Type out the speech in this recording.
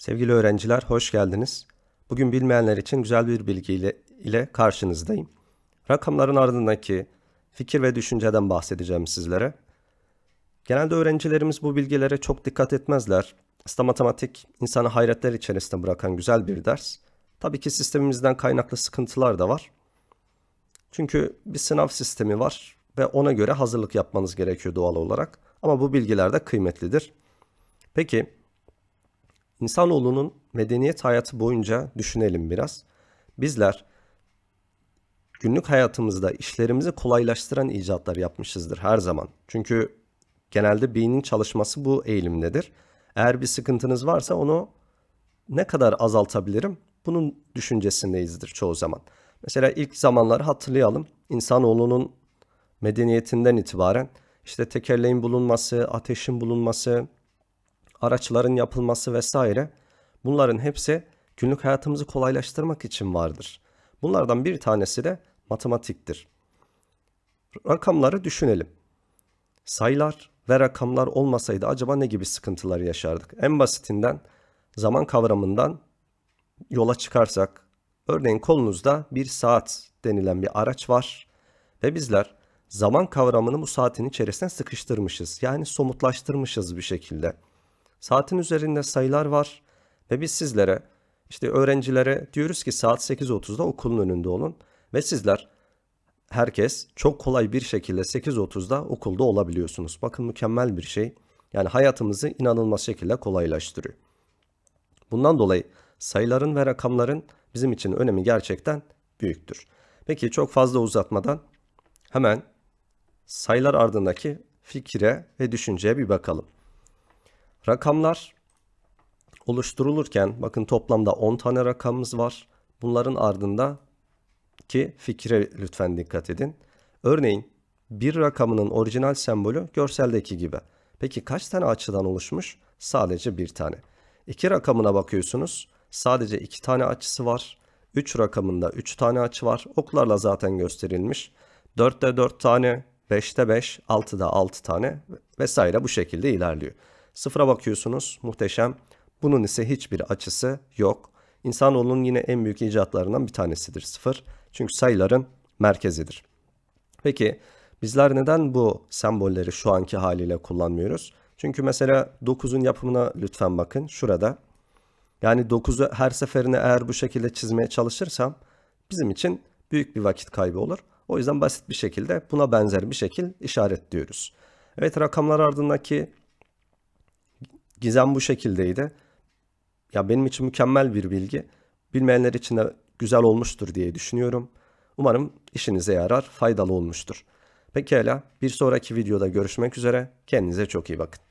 Sevgili öğrenciler, hoş geldiniz. Bugün bilmeyenler için güzel bir bilgi ile, ile karşınızdayım. Rakamların ardındaki fikir ve düşünceden bahsedeceğim sizlere. Genelde öğrencilerimiz bu bilgilere çok dikkat etmezler. Aslında matematik insanı hayretler içerisinde bırakan güzel bir ders. Tabii ki sistemimizden kaynaklı sıkıntılar da var. Çünkü bir sınav sistemi var ve ona göre hazırlık yapmanız gerekiyor doğal olarak. Ama bu bilgiler de kıymetlidir. Peki İnsanoğlunun medeniyet hayatı boyunca düşünelim biraz. Bizler günlük hayatımızda işlerimizi kolaylaştıran icatlar yapmışızdır her zaman. Çünkü genelde beynin çalışması bu eğilimdedir. Eğer bir sıkıntınız varsa onu ne kadar azaltabilirim? Bunun düşüncesindeyizdir çoğu zaman. Mesela ilk zamanları hatırlayalım. İnsanoğlunun medeniyetinden itibaren işte tekerleğin bulunması, ateşin bulunması, araçların yapılması vesaire bunların hepsi günlük hayatımızı kolaylaştırmak için vardır. Bunlardan bir tanesi de matematiktir. Rakamları düşünelim. Sayılar ve rakamlar olmasaydı acaba ne gibi sıkıntılar yaşardık? En basitinden zaman kavramından yola çıkarsak, örneğin kolunuzda bir saat denilen bir araç var ve bizler zaman kavramını bu saatin içerisine sıkıştırmışız. Yani somutlaştırmışız bir şekilde. Saatin üzerinde sayılar var ve biz sizlere işte öğrencilere diyoruz ki saat 8.30'da okulun önünde olun ve sizler herkes çok kolay bir şekilde 8.30'da okulda olabiliyorsunuz. Bakın mükemmel bir şey. Yani hayatımızı inanılmaz şekilde kolaylaştırıyor. Bundan dolayı sayıların ve rakamların bizim için önemi gerçekten büyüktür. Peki çok fazla uzatmadan hemen sayılar ardındaki fikire ve düşünceye bir bakalım. Rakamlar oluşturulurken bakın toplamda 10 tane rakamımız var. Bunların ardında ki fikre lütfen dikkat edin. Örneğin bir rakamının orijinal sembolü görseldeki gibi. Peki kaç tane açıdan oluşmuş? Sadece bir tane. İki rakamına bakıyorsunuz. Sadece iki tane açısı var. Üç rakamında üç tane açı var. Oklarla zaten gösterilmiş. Dörtte dört tane, beşte beş, altıda altı tane vesaire bu şekilde ilerliyor. Sıfıra bakıyorsunuz muhteşem. Bunun ise hiçbir açısı yok. İnsanoğlunun yine en büyük icatlarından bir tanesidir sıfır. Çünkü sayıların merkezidir. Peki bizler neden bu sembolleri şu anki haliyle kullanmıyoruz? Çünkü mesela 9'un yapımına lütfen bakın şurada. Yani 9'u her seferinde eğer bu şekilde çizmeye çalışırsam bizim için büyük bir vakit kaybı olur. O yüzden basit bir şekilde buna benzer bir şekil işaretliyoruz. Evet rakamlar ardındaki Gizem bu şekildeydi. Ya benim için mükemmel bir bilgi. Bilmeyenler için de güzel olmuştur diye düşünüyorum. Umarım işinize yarar, faydalı olmuştur. Pekala bir sonraki videoda görüşmek üzere. Kendinize çok iyi bakın.